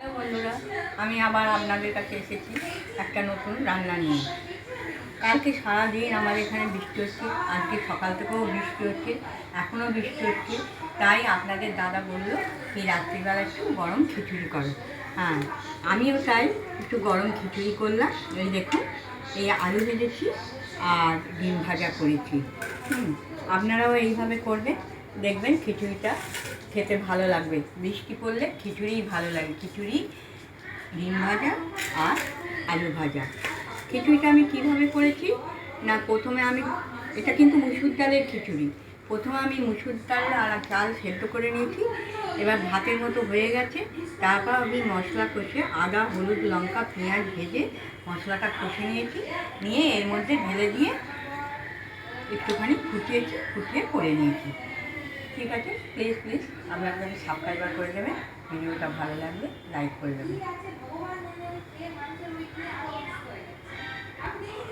বন্ধুরা, আমি আবার আপনাদের কাছে এসেছি একটা নতুন রান্না নিয়ে। কালকে সারাদিন আমাদের এখানে বৃষ্টি হচ্ছে, আজকে সকাল থেকেও বৃষ্টি হচ্ছে, এখনও বৃষ্টি হচ্ছে। তাই আপনাদের দাদা বলল, এই রাত্রিবেলা একটু গরম খিচুড়ি করো। হ্যাঁ আমিও তাই একটু গরম খিচুড়ি করলাম। এই দেখুন, এই আলু ভেজেছি আর ডিম ভাজা করেছি। হুম, আপনারাও এইভাবে করবেন। দেখবেন খিচুড়িটা খেতে ভালো লাগবে। বৃষ্টি পড়লে খিচুড়িই ভালো লাগে। খিচুড়ি, ডিম ভাজা আর আলু ভাজা। খিচুড়িটা আমি কীভাবে করেছি? না, প্রথমে আমি, এটা কিন্তু মুসুর ডালের খিচুড়ি। প্রথমে আমি মুসুর ডাল আর চাল সেদ্ধ করে নিয়েছি। এবার ভাতের মতো হয়ে গেছে। তারপর আমি মশলা কষে আদা, হলুদ, লঙ্কা, পেঁয়াজ ভেজে মশলাটা কষে নিয়েছি। নিয়ে এর মধ্যে ঢেলে দিয়ে একটুখানি ফুটিয়েছি, ফুটিয়ে করে নিয়েছি। ঠিক আছে? প্লিজ প্লিজ আমি আপনাকে সাবস্ক্রাইবার করে দেবেন ভিডিওটা ভালো লাগলে লাইক করে দেবেন